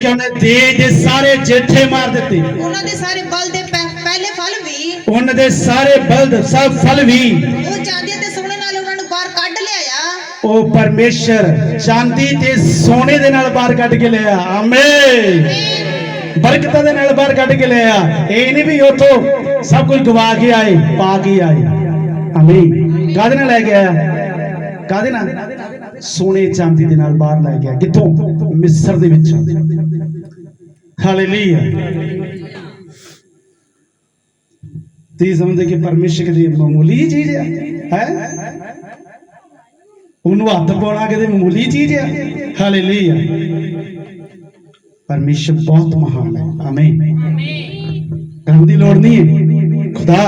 ਕਿ ਉਹਨੇ ਦੇਜ ਦੇ ਸਾਰੇ ਜੇਠੇ ਮਾਰ ਦਿੱਤੇ। ਉਹਨਾਂ ਦੇ ਸਾਰੇ ਬਲ ਦੇ ਪਹਿ- ਪਹਿਲੇ ਫਲ ਵੀ। ਉਹਨਾਂ ਦੇ ਸਾਰੇ ਬਲਦ ਸਭ ਫਲ ਵੀ। ਉਹ ਚਾਂਦੀ ਤੇ ਸੋਨੇ ਨਾਲ ਉਹਨਾਂ ਨੂੰ ਬਾਹਰ ਕੱਢ ਲਿਆਇਆ। ਉਹ ਪਰਮੇਸ਼ਰ ਸ਼ਾਂਤੀ ਤੇ ਸੋਨੇ ਦੇ ਨਾਲ ਬਾਹਰ ਕੱਢ ਕੇ ਲਿਆ ਆਮੇਨ। ਬਰਕਤਾਂ ਦੇ ਨਾਲ ਬਾਹਰ ਕੱਢ ਕੇ ਲਿਆ ਇਹ ਨਹੀਂ ਵੀ ਉਥੋਂ ਸਭ ਕੁਝ ਗਵਾ ਕੇ ਆਏ ਪਾ ਕੇ ਆਏ। ਆਮੀਨ। ਕਾਹਦੇ ਨਾਲ ਲੈ ਕੇ ਆਇਆ? ਕਾਹਦੇ ਨਾਲ? ਸੋਨੇ ਚਾਂਦੀ ਦੇ ਨਾਲ ਬਾਹਰ ਲੈ ਗਿਆ ਕਿੱਥੋਂ? ਮਿਸਰ ਦੇ ਵਿੱਚ। ਹਾਲੇਲੂਇਆ ਤੀ ਸਮਝਦੇ ਕਿ ਪਰਮੇਸ਼ਰ ਦੀ ਮਾਮੂਲੀ ਜਿਹੀ ਚੀਜ਼ ਹੈ ਹੈ? ਉਹਨੂੰ ਹੱਥ ਪਾਉਣਾ ਕਿਤੇ ਮਾਮੂਲੀ ਚੀਜ਼ ਹੈ ਹਾਲੇਲੂਇਆ ਪਰਮੇਸ਼ਰ ਬਹੁਤ ਮਹਾਨ ਹੈ। ਆਮੀਨ ਕਰਨ ਦੀ ਲੋੜ ਨਹੀਂ ਹੈ। ਖੁਦਾ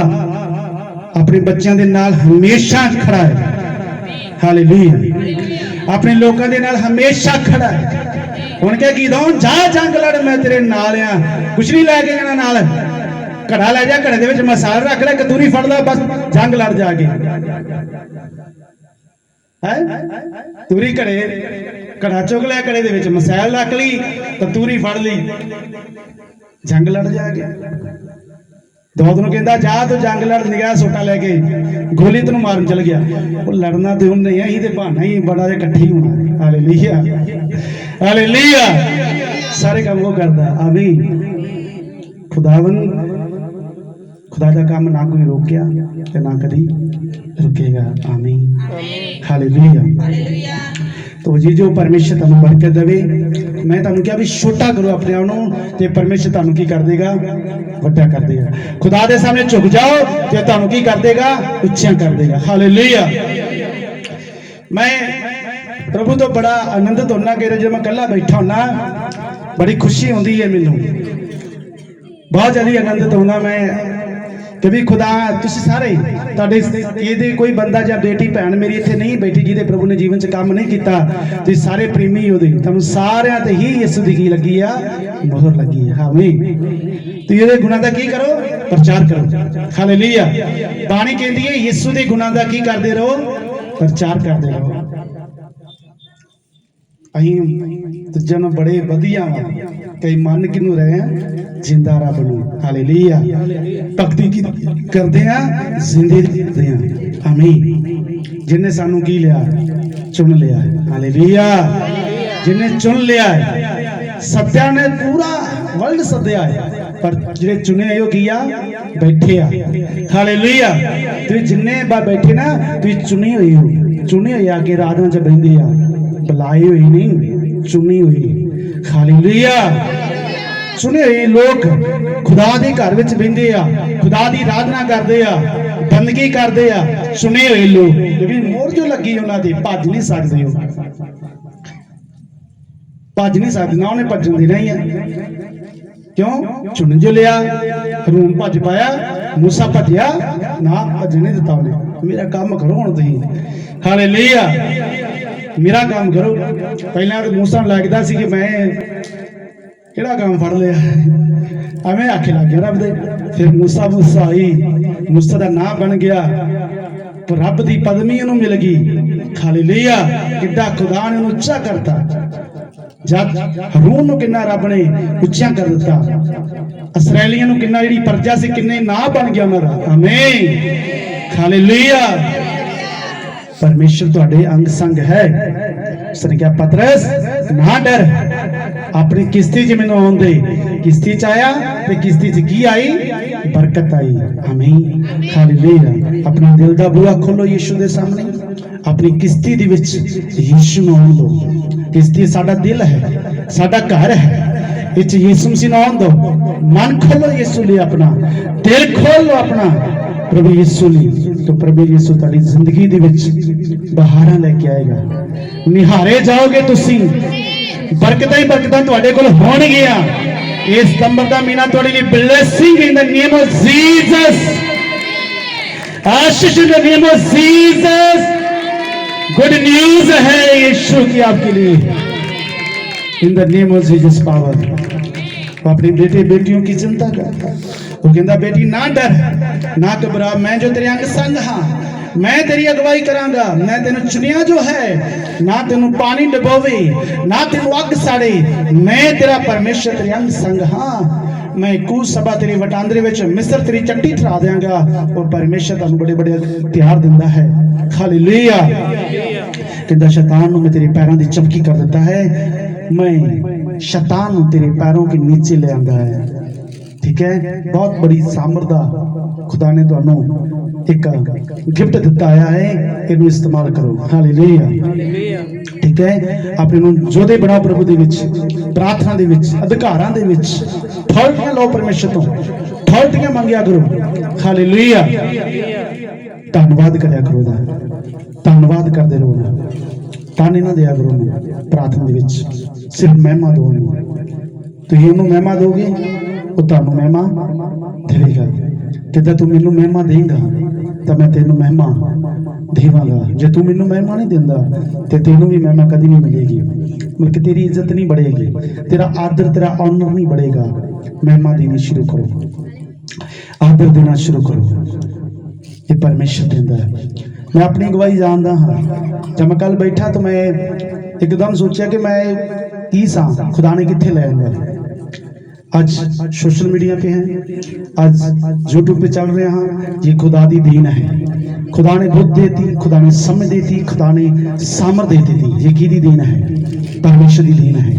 ਆਪਣੇ ਬੱਚਿਆਂ ਦੇ ਨਾਲ ਹਮੇਸ਼ਾ ਖੜਾ ਹੈ। ਹਾਲੇਲੂਇਆ ਆਪਣੇ ਲੋਕਾਂ ਦੇ ਨਾਲ ਹਮੇਸ਼ਾ ਖੜਾ ਹੈ। ਹੁਣ ਕਿਹਾ ਕੀ ਦਉਂ ਜਾ ਜੰਗ ਲੜ, ਮੈਂ ਤੇਰੇ ਨਾਲ ਆ। ਕੁਛ ਨਹੀਂ ਲੈ ਕੇ ਜਾਣਾ ਨਾਲ। ਘੜਾ ਲੈ ਜਾ, ਘੜੇ ਦੇ ਵਿੱਚ ਮਸਾਲਾ ਰੱਖ ਲੈ ਕਤੂਰੀ ਫੜ ਲੈ, ਬਸ ਜੰਗ ਲੜ ਜਾ ਕੇ। ਹੈ? ਤੂਰੀ ਘੜੇ, ਘੜਾ ਚੁੱਕ ਲਿਆ, ਘੜੇ ਦੇ ਵਿੱਚ ਮਸਾਲ ਰੱਖ ਲਈ ਕਤੂਰੀ ਫੜ ਲਈ। ਜੰਗ ਲੜ ਜਾ ਕੇ। ਦੋਦ ਨੂੰ ਕਹਿੰਦਾ, ਜਾ ਤੂੰ ਜੰਗ ਲੜ ਨਿਗਾਹ ਸੋਟਾ ਲੈ ਕੇ। ਗੋਲੀ ਤੈਨੂੰ ਮਾਰਨ ਚਲ ਗਿਆ। ਉਹ ਲੜਨਾ ਤੇ ਹੁਣ ਨਹੀਂ ਆ ਤੇ ਬਹਾਨਾ ਹੀ ਬੜਾ ਜਿਹਾ ਇਕੱਠੇ ਹੀ ਹੋਣਾ। ਹਾਲੇਲੂਇਆ। ਹਾਲੇਲੂਇਆ ਸਾਰੇ ਕੰਮ ਉਹ ਕਰਦਾ, ਆਮੀਨ। ਖੁਦਾਵੰ ਖੁਦਾ ਦਾ ਕੰਮ ਨਾ ਕੋਈ ਰੋਕਿਆ ਤੇ ਨਾ ਕਦੀ ਰੁਕੇਗਾ। ਆਮੀਨ। ਹਾਲੇਲੂਇਆ ਤੋ ਜੀ, ਜੋ ਪਰਮੇਸ਼ਰ ਤੁਹਾਨੂੰ ਬਰਕਤ ਦੇਵੇ, ਮੈਂ ਤੁਹਾਨੂੰ ਕਿਹਾ ਵੀ ਛੋਟਾ ਕਰੋ ਆਪਣੇ ਆਪ ਨੂੰ ਤੇ ਪਰਮੇਸ਼ਰ ਤੁਹਾਨੂੰ ਕੀ ਕਰ ਦੇਗਾ? ਵੱਡਾ ਕਰ ਦੇਗਾ। ਖੁਦਾ ਦੇ ਸਾਹਮਣੇ ਝੁਕ ਜਾਓ ਤੇ ਤੁਹਾਨੂੰ ਕੀ ਕਰ ਦੇਗਾ? ਉੱਚਾ ਕਰ ਦੇਗਾ। ਹਾਲੇਲੂਇਆ ਮੈਂ ਪ੍ਰਭੂ ਤੋਂ ਬੜਾ ਆਨੰਦਿਤ ਹੁੰਦਾ ਕਿ ਜਦੋਂ ਮੈਂ ਇਕੱਲਾ ਬੈਠਾ ਹੁੰਨਾ ਬੜੀ ਖੁਸ਼ੀ ਹੁੰਦੀ ਹੈ ਮੈਨੂੰ। ਬਹੁਤ ਜ਼ਿਆਦਾ ਆਨੰਦਿਤ ਹੁੰਦਾ ਮੈਂ। ਕਿ ਵੀ ਖੁਦਾ, ਤੁਸੀਂ ਸਾਰੇ, ਤੁਹਾਡੇ ਇਹਦੇ ਕੋਈ ਬੰਦਾ ਜਾਂ ਬੇਟੀ, ਭੈਣ ਮੇਰੀ ਇੱਥੇ ਨਹੀਂ ਬੈਠੀ, ਜਿਹਦੇ ਪ੍ਰਭੂ ਨੇ ਜੀਵਨ 'ਚ ਕੰਮ ਨਹੀਂ ਕੀਤਾ, ਤੁਸੀਂ ਸਾਰੇ ਪ੍ਰੇਮੀ ਉਹਦੇ। ਤੁਹਾਨੂੰ ਸਾਰਿਆਂ ਤੇ ਹੀ ਯਿਸੂ ਦੀ ਕੀ ਲੱਗੀ ਆ? ਮੋਹਰ ਲੱਗੀ ਆ। ਆਮੀਨ। ਤੁਸੀਂ ਇਹਦੇ ਗੁਣਾਂ ਦਾ ਕੀ ਕਰੋ? ਪ੍ਰਚਾਰ ਕਰੋ। ਹਾਲੇਲੂਇਆ। ਬਾਣੀ ਕਹਿੰਦੀ ਹੈ, ਯਿਸੂ ਦੇ ਗੁਣਾਂ ਦਾ ਕੀ ਕਰਦੇ ਰਹੋ? ਪ੍ਰਚਾਰ ਕਰਦੇ ਰਹੋ। ਅਸੀਂ ਦੂਜਿਆਂ ਬੜੇ ਵਧੀਆ ਵਾ। ਕਈ ਮੰਨ ਕਿਨੂੰ ਰਹੇ ਆ? ਜਿੰਦਾ ਰੱਬ ਨੂੰ। ਹਾਲੇਲੂਇਆ। ਭਗਤੀ ਕੀ ਕਰਦੇ ਆ? ਜ਼ਿੰਦੇ ਕਰਦੇ ਆ। ਆਮੀਨ। ਜਿਨੇ ਸਾਨੂੰ ਕੀ ਲਿਆ? ਚੁਣ ਲਿਆ ਹਾਲੇਲੂਇਆ। ਜਿਨੇ ਚੁਣ ਲਿਆ ਸੱਤਿਆ ਨੇ ਪੂਰਾ ਵਰਲਡ ਸੱਦਿਆ ਹੈ। ਪਰ ਜਿਹੜੇ ਚੁਣੇ ਆਏ ਉਹ ਕੀ ਆ? ਬੈਠੇ ਆ। ਹਾਲੇਲੂਇਆ। ਤੁਸੀਂ ਜਿੰਨੇ ਬਾ ਬੈਠੇ ਨਾ, ਤੁਸੀਂ ਚੁਣੇ ਹੋਏ ਹੋ। ਚੁਣੇ ਹੋਏ ਆ ਕੇ ਰਾਤਾਂ ਚ ਬੈੰਦੇ ਆ। ਬੁਲਾਈ ਹੋਈ ਨਹੀਂ ਚੁਣੀ ਹੋਈ ਹਾਲੇਲੂਇਆ। ਚੁਣੇ ਹੋਏ ਲੋਕ ਖੁਦਾ ਦੇ ਘਰ ਵਿੱਚ ਬੈੰਦੇ ਆ, ਖੁਦਾ ਦੀ ਆਰਾਧਨਾ ਕਰਦੇ ਆ, ਬੰਦਗੀ ਕਰਦੇ ਆ। ਚੁਣੇ ਹੋਏ ਲੋਕ, ਜਿਹੜੀ ਮੋਹਰ ਜੋ ਲੱਗੀ ਉਹਨਾਂ ਦੀ, ਭੱਜ ਨਹੀਂ ਸਕਦੇ ਉਹ। ਭੱਜ ਨਹੀਂ ਸਕਦੇ ਨਾ ਉਹਨੇ ਭੱਜਣ ਦੇਣਾ ਹੀ ਆ। ਕਿਉਂ? ਚੁਣ ਜੋ ਲਿਆ, ਰੂਮ ਭੱਜ ਪਾਇਆ, ਮੂਸਾ ਭੱਜਿਆ, ਨਾ ਭੱਜ ਨਹੀਂ ਦਿੱਤਾ ਉਹਨੇ। ਮੇਰਾ ਕੰਮ ਕਰੋ ਹੁਣ ਤੁਸੀਂ। ਹਾਲੇਲੂਇਆ। ਮੇਰਾ ਕੰਮ ਕਰੋ। ਪਹਿਲਾਂ ਮੂਸਾ ਲੱਗਦਾ ਸੀ ਕਿ ਮੈਂ ਕਿਹੜਾ ਕੰਮ ਫੜ ਲਿਆ? ਐਵੇਂ ਆਖੇ ਲੱਗ ਗਿਆ ਰੱਬ ਦੇ। ਫਿਰ ਮੂਸਾ ਮੂਸਾ ਆਈ ਮੂਸਾ ਦਾ ਨਾਮ ਬਣ ਗਿਆ। ਪਰ ਰੱਬ ਦੀ ਪਦਮੀ ਉਹਨੂੰ ਮਿਲ ਗਈ। ਖਾਲੀਲੀਆ ਕਿੱਡਾ ਖੁਦਾ ਨੇ ਉਹਨੂੰ ਉੱਚਾ ਕਰਤਾ। ਜਦ ਹਰੂਨ ਨੂੰ ਕਿੰਨਾ ਰੱਬ ਨੇ ਉੱਚਾ ਕਰ ਦਿੱਤਾ। ਇਸرائیਲੀਆਂ ਨੂੰ ਕਿੰਨਾ ਜਿਹੜੀ ਪਰਜਾ ਸੀ, ਕਿੰਨੇ ਨਾਂ ਬਣ ਗਿਆ ਉਹਨਾਂ ਦਾ। ਆਮੀਨ। ਹਾਲੇਲੂਇਆ। ਪਰਮੇਸ਼ਰ ਤੁਹਾਡੇ ਅੰਗ ਸੰਗ ਹੈ। ਉਸਨੇ ਕਿਹਾ, ਪਤਰਸ, ਨਾ ਡਰ। ਆਪਣੀ ਕਿਸ਼ਤੀ 'ਚ ਮੈਨੂੰ ਆਉਣ ਦੇ। ਕਿਸ਼ਤੀ 'ਚ ਆਇਆ ਤੇ ਕਿਸ਼ਤੀ 'ਚ ਕੀ ਆਈ? ਬਰਕਤ ਆਈ। ਆਮੀਨ। ਹਾਲੇਲੂਇਆ। ਆਪਣਾ ਦਿਲ ਦਾ ਬੂਹਾ ਖੋਲੋ ਯੀਸ਼ੂ ਦੇ ਸਾਹਮਣੇ। ਆਪਣੀ ਕਿਸ਼ਤੀ ਦੇ ਵਿੱਚ ਯੀਸ਼ੂ ਨੂੰ ਆਉਣ ਦਿਓ ਕਿਸ਼ਤੀ ਸਾਡਾ ਦਿਲ ਹੈ, ਸਾਡਾ ਘਰ ਹੈ। ਇਹ 'ਚ ਯੀਸ਼ੂ ਮਸੀਹ ਨੂੰ ਆਉਣ ਦਿਓ ਮਨ ਖੋਲੋ ਯੀਸ਼ੂ ਲਈ ਆਪਣਾ। ਦਿਲ ਖੋਲੋ ਆਪਣਾ। ਪ੍ਰਭੂ ਯਿਸੂ ਲਈ ਤਾਂ ਪ੍ਰਭੂ ਯਿਸੂ ਤੁਹਾਡੀ ਜ਼ਿੰਦਗੀ ਦੇ ਵਿੱਚ ਬਹਾਰਾਂ ਲੈ ਕੇ ਆਏਗਾ ਨਿਹਾਰੇ ਜਾਓਗੇ ਤੁਸੀਂ ਬਰਕਤਾਂ ਹੀ ਬਰਕਤਾਂ ਤੁਹਾਡੇ ਕੋਲ ਹੋਣਗੀਆਂ ਇਸ ਸਤੰਬਰ ਦਾ ਮਹੀਨਾ ਤੁਹਾਡੇ ਲਈ blessing in the name of Jesus Ashish in the name of Jesus good news है यीशु की आपके लिए in the name of Jesus power वो अपने बेटे बेटियों की चिंता करता ਉਹ ਕਹਿੰਦਾ, ਬੇਟੀ, ਨਾ ਡਰ, ਨਾ ਘਬਰਾ ਮੈਂ ਜੋ ਤੇਰੇ ਅੰਗ ਸੰਗ ਹਾਂ, ਮੈਂ ਤੇਰੀ ਅਗਵਾਈ ਕਰਾਂਗਾ, ਮੈਂ ਤੈਨੂੰ ਚੁਣਿਆ ਜੋ ਹੈ, ਨਾ ਤੈਨੂੰ ਪਾਣੀ ਡਬੋਵੇ, ਨਾ ਤੈਨੂੰ ਅੱਗ ਸਾੜੇ, ਮੈਂ ਤੇਰਾ ਪਰਮੇਸ਼ਰ ਤੇਰੇ ਅੰਗ ਸੰਗ ਹਾਂ। ਮੈਂ ਕੂ ਸਭਾ ਤੇਰੇ ਵਟਾਂਦਰੇ ਵਿੱਚ ਮਿਸਰ ਤੇਰੀ ਚੱਟੀ ਠਰਾ ਦੇਵਾਂਗਾ ਉਹ ਪਰਮੇਸ਼ਰ ਤੁਹਾਨੂੰ ਬੜੇ ਬੜੇ ਤਿਆਰ ਦਿੰਦਾ ਹੈ। ਹਾਲੇਲੂਇਆ। ਕਹਿੰਦਾ, ਸ਼ੈਤਾਨ ਨੂੰ ਮੈਂ ਤੇਰੇ ਪੈਰਾਂ ਦੀ ਚਮਕੀ ਕਰ ਦਿੱਤਾ ਹੈ, ਮੈਂ ਸ਼ੈਤਾਨ ਨੂੰ ਤੇਰੇ ਪੈਰੋਂ ਕੇ ਨੀਚੇ ਲੈ ਆਂਦਾ ਹੈ। ਠੀਕ ਹੈ? ਬਹੁਤ ਬੜੀ ਸਾਮਰ ਦਾ ਖੁਦਾ ਨੇ ਤੁਹਾਨੂੰ ਇੱਕ ਗਿਫਟ ਦਿੱਤਾ ਆਇਆ ਹੈ। ਇਹਨੂੰ ਇਸਤੇਮਾਲ ਕਰੋ। ਹਾਲੇਲੂਇਆ ਠੀਕ ਹੈ? ਆਪਣੇ ਨੂੰ ਜੋਦੇ ਬਣਾਓ ਪ੍ਰਭੂ ਦੇ ਵਿੱਚ, ਪ੍ਰਾਰਥਨਾ ਦੇ ਵਿੱਚ, ਅਧਿਕਾਰਾਂ ਦੇ ਵਿੱਚ ਥੋੜੀਆਂ ਲਓ ਪਰਮੇਸ਼ਰ ਤੋਂ। ਥੋੜੀਆਂ ਮੰਗਿਆ ਕਰੋ। ਹਾਲੇਲੂਇਆ ਧੰਨਵਾਦ ਕਰਿਆ ਕਰੋ ਦਾ ਧੰਨਵਾਦ ਕਰਦੇ ਰਹੋ ਉਹਦਾ ਤਾਨੇ ਨਾ ਦਿਆ ਕਰੋ ਉਹਨੂੰ ਪ੍ਰਾਰਥਨਾ ਦੇ ਵਿੱਚ। ਸਿਰਫ ਮਹਿਮਾ ਦਿਓ ਉਹਨੂੰ ਤੁਸੀਂ ਉਹਨੂੰ ਮਹਿਮਾ ਦੋਗੇ? ਉਹ ਤੁਹਾਨੂੰ ਮਹਿਮਾ ਦੇਵੇਗਾ। ਜਿੱਦਾਂ ਤੂੰ ਮੈਨੂੰ ਮਹਿਮਾ ਦੇਂਗਾ ਤਾਂ ਮੈਂ ਤੈਨੂੰ ਮਹਿਮਾ ਦੇਵਾਂਗਾ। ਜੇ ਤੂੰ ਮੈਨੂੰ ਮਹਿਮਾ ਨਹੀਂ ਦਿੰਦਾ, ਤੇ ਤੈਨੂੰ ਵੀ ਮਹਿਮਾ ਕਦੀ ਨਹੀਂ ਮਿਲੇਗੀ। ਮਤਲਬ ਕਿ ਤੇਰੀ ਇੱਜ਼ਤ ਨਹੀਂ ਬੜੇਗੀ, ਤੇਰਾ ਆਦਰ, ਤੇਰਾ ਆਨਰ ਨਹੀਂ ਬੜੇਗਾ। ਮਹਿਮਾ ਦੇਣੀ ਸ਼ੁਰੂ ਕਰੋ। ਆਦਰ ਦੇਣਾ ਸ਼ੁਰੂ ਕਰੋ। ਇਹ ਪਰਮੇਸ਼ਰ ਦਿੰਦਾ ਹੈ। ਮੈਂ ਆਪਣੀ ਗਵਾਹੀ ਜਾਣਦਾ ਹਾਂ। ਜਦ ਮੈਂ ਕੱਲ ਬੈਠਾ ਤਾਂ ਮੈਂ ਇੱਕਦਮ ਸੋਚਿਆ ਕਿ ਮੈਂ ਕੀ ਸਾਂ? ਖੁਦਾ ਨੇ ਕਿੱਥੇ ਲੈ ਆਂਦਾ आज सोशल मीडिया पे हैं आज यूट्यूब पे चल रहे हैं ये खुदा दी दीन है खुदा ने बुद्ध देती खुदा ने समझ देती खुदा ने सामर देती थी ये की दी दीन है परमेश्वर ਦੀ ਦੀਨ ਹੈ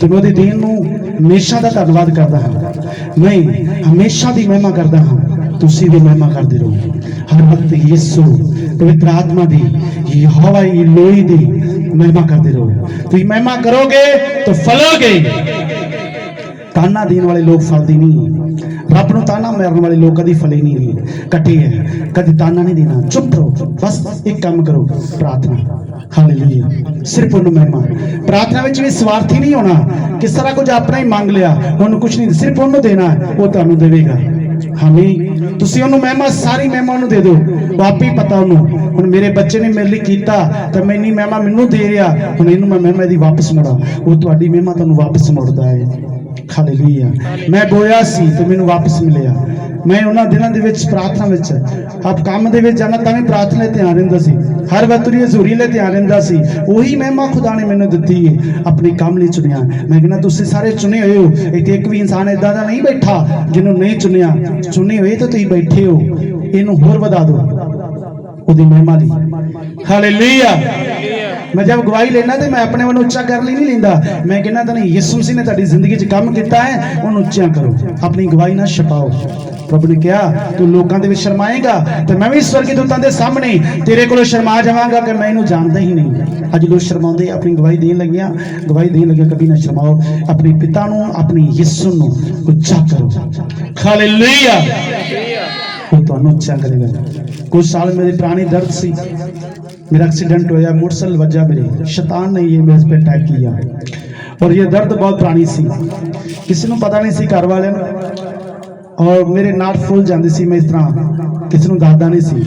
ਤੇ ਮੈਂ ਉਹਦੀ ਦੀਨ ਨੂੰ ਹਮੇਸ਼ਾ ਦਾ ਧੰਨਵਾਦ ਕਰਦਾ ਹਾਂ ਮੈਂ ਹਮੇਸ਼ਾ ਦੀ ਮਹਿਮਾ ਕਰਦਾ ਹਾਂ ਤੁਸੀਂ ਵੀ ਮਹਿਮਾ ਕਰਦੇ ਰਹੋ ਹਰ ਵਕਤ ਯਿਸੂ ਪਵਿੱਤਰ ਆਤਮਾ ਦੀ ਯਹੋਵਾ ਇਲੋਈ ਦੀ ਮਹਿਮਾ ਕਰਦੇ ਰਹੋ ਤੁਸੀਂ ਮਹਿਮਾ ਕਰੋਗੇ ਤਾਂ ਫਲੋਗੇ ਤਾਨਾ ਦੇਣ ਵਾਲੇ ਲੋਕ ਫਲਦੇ ਨਹੀਂ। ਰੱਬ ਨੂੰ ਤਾਨਾ ਮਾਰਨ ਵਾਲੇ ਲੋਕ ਕਦੀ ਫਲੇ ਨਹੀਂ। ਇਕੱਠੇ ਹੈ। ਕਦੀ ਤਾਨਾ ਨਹੀਂ ਦੇਣਾ। ਚੁੱਪ ਰਹੋ। ਬਸ ਇੱਕ ਕੰਮ ਕਰੋ। ਪ੍ਰਾਰਥਨਾ। ਹਾਲੇਲੂਇਆ ਸਿਰਫ ਉਹਨੂੰ ਮਹਿਮਾ। ਪ੍ਰਾਰਥਨਾ ਵਿੱਚ ਵੀ ਸਵਾਰਥੀ ਨਹੀਂ ਹੋਣਾ। ਕਿਸ ਤਰ੍ਹਾਂ ਕੁਝ ਆਪਣਾ ਹੀ ਮੰਗ ਲਿਆ। ਉਹਨੂੰ ਕੁਝ ਨਹੀਂ। ਸਿਰਫ ਉਹਨੂੰ ਦੇਣਾ ਉਹ ਤੁਹਾਨੂੰ ਦੇਵੇਗਾ। ਹਾਮੀ ਤੁਸੀਂ ਉਹਨੂੰ ਮਹਿਮਾ, ਸਾਰੀ ਮਹਿਮਾ ਉਹਨੂੰ ਦੇ ਦਿਓ। ਉਹ ਹੀ ਪਤਾ ਉਹਨੂੰ। ਹੁਣ ਮੇਰੇ ਬੱਚੇ ਨੇ ਮੇਰੇ ਲਈ ਕੀਤਾ, ਤਾਂ ਮੈਂ ਇੰਨੀ ਮਹਿਮਾ ਮੈਨੂੰ ਦੇ ਰਿਹਾ। ਹੁਣ ਇਹਨੂੰ ਮੈਂ ਮਹਿਮਾ ਦੀ ਵਾਪਸ ਮੋੜਾਂ। ਉਹ ਤੁਹਾਡੀ ਮਹਿਮਾ ਤੁਹਾਨੂੰ ਵਾਪਸ ਮੋੜਦਾ ਹੈ। ਹਾਲੇਲੂਇਆ ਮੈਂ ਬੋਇਆ ਸੀ ਤੇ ਮੈਨੂੰ ਵਾਪਸ ਮਿਲਿਆ। ਮੈਂ ਉਹਨਾਂ ਦਿਨਾਂ ਦੇ ਵਿੱਚ ਪ੍ਰਾਰਥਨਾ ਵਿੱਚ ਆਪ ਕੰਮ ਦੇ ਵਿੱਚ ਜਾਣਾ ਤਾਂ ਵੀ ਪ੍ਰਾਰਥਨਾ 'ਤੇ ਧਿਆਨ ਰਹਿੰਦਾ ਸੀ। ਹਰ ਵਕਤ ਹਜ਼ੂਰੀ ਲਈ ਧਿਆਨ ਰਹਿੰਦਾ ਸੀ। ਉਹੀ ਮਹਿਮਾ ਖੁਦਾ ਨੇ ਮੈਨੂੰ ਦਿੱਤੀ ਹੈ ਆਪਣੀ ਕੰਮ ਲਈ ਚੁਣਿਆ। ਮੈਂ ਕਹਿੰਦਾ ਤੁਸੀਂ ਸਾਰੇ ਚੁਣੇ ਹੋਏ ਹੋ। ਇੱਥੇ ਇੱਕ ਵੀ ਇਨਸਾਨ ਇਦਾਂ ਦਾ ਨਹੀਂ ਬੈਠਾ ਜਿਹਨੂੰ ਨਹੀਂ ਚੁਣਿਆ। ਚੁਣੇ ਹੋਏ ਤਾਂ ਤੁਸੀਂ ਬੈਠੇ ਹੋ। ਇਹਨੂੰ ਹੋਰ ਵਧਾ ਦਿਓ। ਉਹਦੀ ਮਹਿਮਾ ਲਈ ਹਾਲੇਲੂਇਆ ਮੈਂ ਜਦ ਗਵਾਹੀ ਲੈਣਾ ਤੇ ਮੈਂ ਆਪਣੇ ਵੱਲੋਂ ਉੱਚਾ ਕਰਨ ਲਈ ਨਹੀਂ ਲੈਂਦਾ। ਮੈਂ ਕਹਿੰਦਾ ਤਾਂ ਯਿਸੂ ਮਸੀਹ ਨੇ ਤੁਹਾਡੀ ਜ਼ਿੰਦਗੀ 'ਚ ਕੰਮ ਕੀਤਾ ਹੈ, ਉਹਨੂੰ ਉੱਚਾ ਕਰੋ। ਆਪਣੀ ਗਵਾਹੀ ਨਾ ਛਪਾਓ। ਪ੍ਰਭੂ ਨੇ ਕਿਹਾ, ਤੂੰ ਲੋਕਾਂ ਦੇ ਵਿੱਚ ਸ਼ਰਮਾਏਗਾ ਤੇ ਮੈਂ ਵੀ ਸਵਰਗੀ ਦੂਤਾਂ ਦੇ ਸਾਹਮਣੇ ਤੇਰੇ ਕੋਲੋਂ ਸ਼ਰਮਾ ਜਾਵਾਂਗਾ ਕਿ ਮੈਂ ਇਹਨੂੰ ਜਾਣਦਾ ਹੀ ਨਹੀਂ। ਅੱਜ ਲੋਕ ਸ਼ਰਮਾਉਂਦੇ ਆਪਣੀ ਗਵਾਹੀ ਦੇਣ ਲੱਗਿਆ। ਗਵਾਹੀ ਦੇਣ ਲੱਗਿਆ ਕਦੀ ਨਾ ਸ਼ਰਮਾਓ। ਆਪਣੇ ਪਿਤਾ ਨੂੰ, ਆਪਣੀ ਯਿਸੂ ਨੂੰ ਉੱਚਾ ਕਰੋ। ਹਾਲੇਲੂਇਆ। ਉਹ ਤੁਹਾਨੂੰ ਉੱਚਾ ਕਰੇਗਾ। ਕੁਝ ਸਾਲ ਮੇਰੇ ਪੁਰਾਣੀ ਦਰਦ ਸੀ। मेरा एक्सीडेंट होया मोटरसाइकिल वजह मेरे शैतान ने ये मेरे पे अटैक किया और ये दर्द बहुत पुरानी सी किसी ਨੂੰ ਪਤਾ ਨਹੀਂ ਸੀ ਘਰ ਵਾਲਿਆਂ ਨੂੰ। ਔਰ ਮੇਰੇ ਨਾਟ ਫੁੱਲ ਜਾਂਦੀ ਸੀ ਮੈਂ ਇਸ ਤਰ੍ਹਾਂ। ਕਿਸੇ ਨੂੰ ਦੱਸਦਾ ਨਹੀਂ ਸੀ।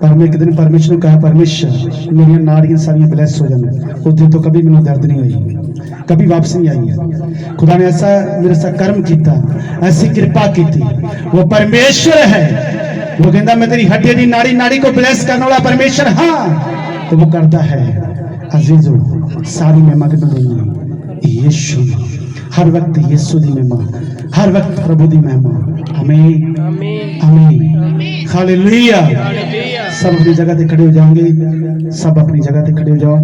ਪਰ ਮੈਂ ਇੱਕ ਦਿਨ ਪਰਮੇਸ਼ਰ ਨੂੰ ਕਹਾ, ਪਰਮੇਸ਼ਰ, ਮੇਰੀਆਂ ਨਾੜੀਆਂ ਸਾਰੀਆਂ ਬਲੈਸ ਹੋ ਜਾਂਦੀਆਂ ਉੱਥੇ ਤੋਂ ਕਦੀ ਮੈਨੂੰ ਦਰਦ ਨਹੀਂ ਹੋਈ ਕਦੀ ਵਾਪਸ ਨਹੀਂ ਆਈ। ਖੁਦਾ ਨੇ ਐਸਾ ਮੇਰੇ ਸਾਥ ਕਰਮ ਕੀਤਾ, ਐਸੀ ਕਿਰਪਾ ਕੀਤੀ। ਉਹ ਪਰਮੇਸ਼ਰ ਹੈ। वो कहता मैं तेरी हड्डी दी नाड़ी नाड़ी को ब्लेस करने वाला परमेश्वर हाँ। तो वो करता है, अजीजो, सारी महिमा के देनी यीशु। हर वक्त यीशु दी महिमा, हर वक्त प्रभु दी महिमा। आमीन। आमीन। हालेलुया। सब अपनी जगह ते खड़े हो जाएँगे सब अपनी जगह ते खड़े हो जाओ।